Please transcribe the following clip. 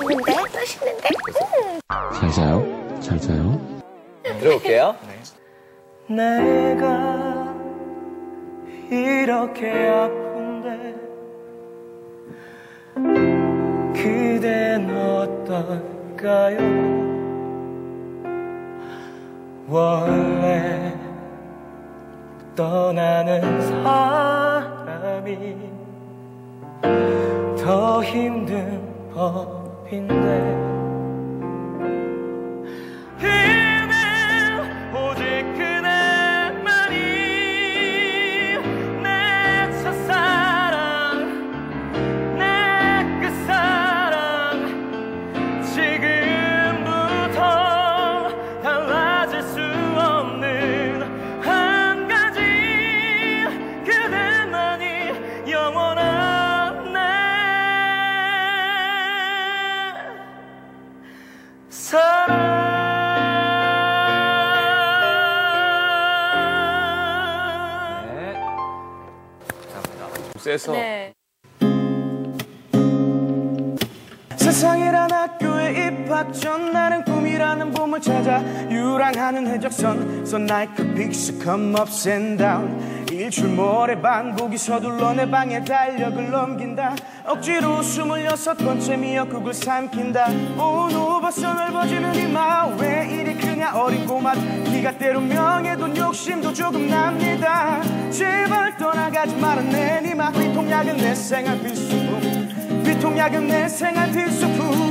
맛있는데? 맛있는데? 음. 잘 자요? 잘 자요? 들어볼게요. 내가 이렇게 아픈데 그댄 어떨까요? 원래 떠나는 사람이 더 힘든 법 인데 세서. 네. 세상이란 학교에 입학 전 나는 꿈이라는 봄을 찾아 유랑하는 해적선 So like a ship come ups and down. 일출모레 반복이 서둘러 내 방에 달력을 넘긴다. 억지로 스물여섯 번째 미역국을 삼킨다. 온 오버서 넓어지는 이마 왜 이리 크냐 어린 꼬마 네가 때론 명예도 욕심도 조금 납니다. 제발 떠나가지 마라 내 니마 위통약은 내 생활 필수품. 위통약은 내 생활 필수품